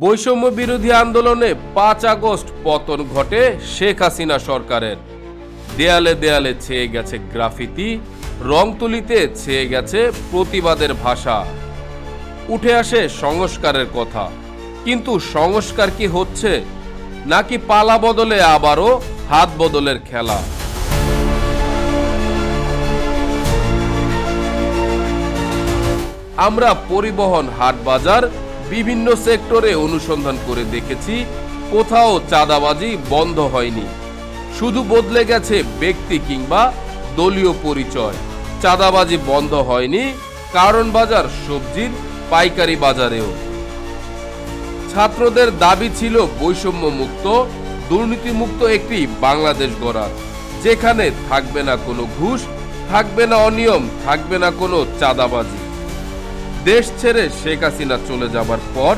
বৈষম্য বিরোধী আন্দোলনে পাঁচ আগস্ট পতন ঘটে শেখ হাসিনা সরকারের। দেয়ালে দেয়ালে ছেয়ে গেছে গ্রাফিতি রং তুলিতে ছেয়ে গেছে প্রতিবাদের ভাষা। উঠে আসে সংস্কারের কথা। কিন্তু সংস্কার কি হচ্ছে? নাকি পালা বদলে আবারও হাত বদলের খেলা? আমরা পরিবহন হাট বাজার বিভিন্ন সেক্টরে অনুসন্ধান করে দেখেছি, কোথাও চাঁদাবাজি বন্ধ হয়নি। শুধু বদলে গেছে ব্যক্তি কিংবা দলীয় পরিচয়। চাঁদাবাজি বন্ধ হয়নি, কারণ বাজার সবজির পাইকারি বাজারেও। ছাত্রদের দাবি ছিল বৈষম্য মুক্ত দুর্নীতিমুক্ত একটি বাংলাদেশ গড়ার। যেখানে থাকবে না কোনো ঘুষ, থাকবে না অনিয়ম, থাকবে না কোনো চাঁদাবাজি। দেশ ছেড়ে শেখ হাসিনা চলে যাবার পর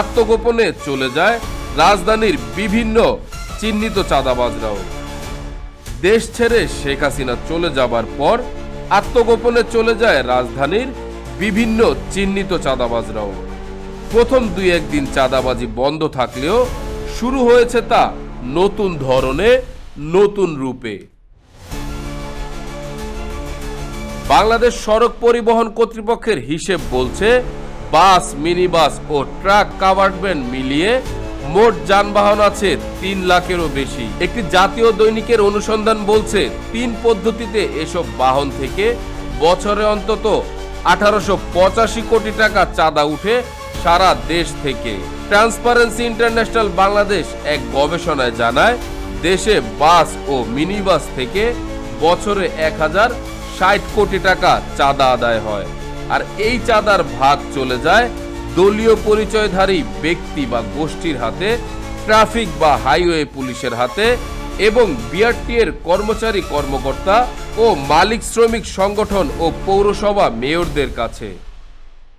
আত্মগোপনে চলে যায় রাজধানীর বিভিন্ন চিহ্নিত চাঁদাবাজরাও। দেশ ছেড়ে শেখ হাসিনা চলে যাবার পর আত্মগোপনে চলে যায় রাজধানীর বিভিন্ন চিহ্নিত চাঁদাবাজরাও। প্রথম দুই একদিন চাঁদাবাজি বন্ধ থাকলেও শুরু হয়েছে তা নতুন ধরনে, নতুন রূপে। বাংলাদেশ সড়ক পরিবহন কর্তৃপক্ষের হিসেব বলছে, বাস মিনি বাস ও ট্রাক ভ্যান মিলিয়ে মোট যানবাহন আছে তিন লাখেরও বেশি। একটি জাতীয় দৈনিকের অনুসন্ধান বলছে, তিন পদ্ধতিতে এসব বাহন থেকে বছরে অন্তত আঠারোশো পঁচাশি কোটি টাকা চাঁদা উঠে সারা দেশ থেকে। ট্রান্সপারেন্সি ইন্টারন্যাশনাল বাংলাদেশ এক গবেষণায় জানায়, দেশে বাস ও মিনি বাস থেকে বছরে এক হাজার ষাট কোটি টাকা চাঁদা আদায় হয়। আর এই চাঁদার ভাগ চলে যায় দলীয় পরিচয়ধারী ব্যক্তি বা গোষ্ঠীর হাতে, ট্রাফিক বা হাইওয়ে পুলিশের হাতে এবং বিআরটি এর কর্মচারী কর্মকর্তা ও মালিক শ্রমিক সংগঠন ও পৌরসভা মেয়রদের কাছে।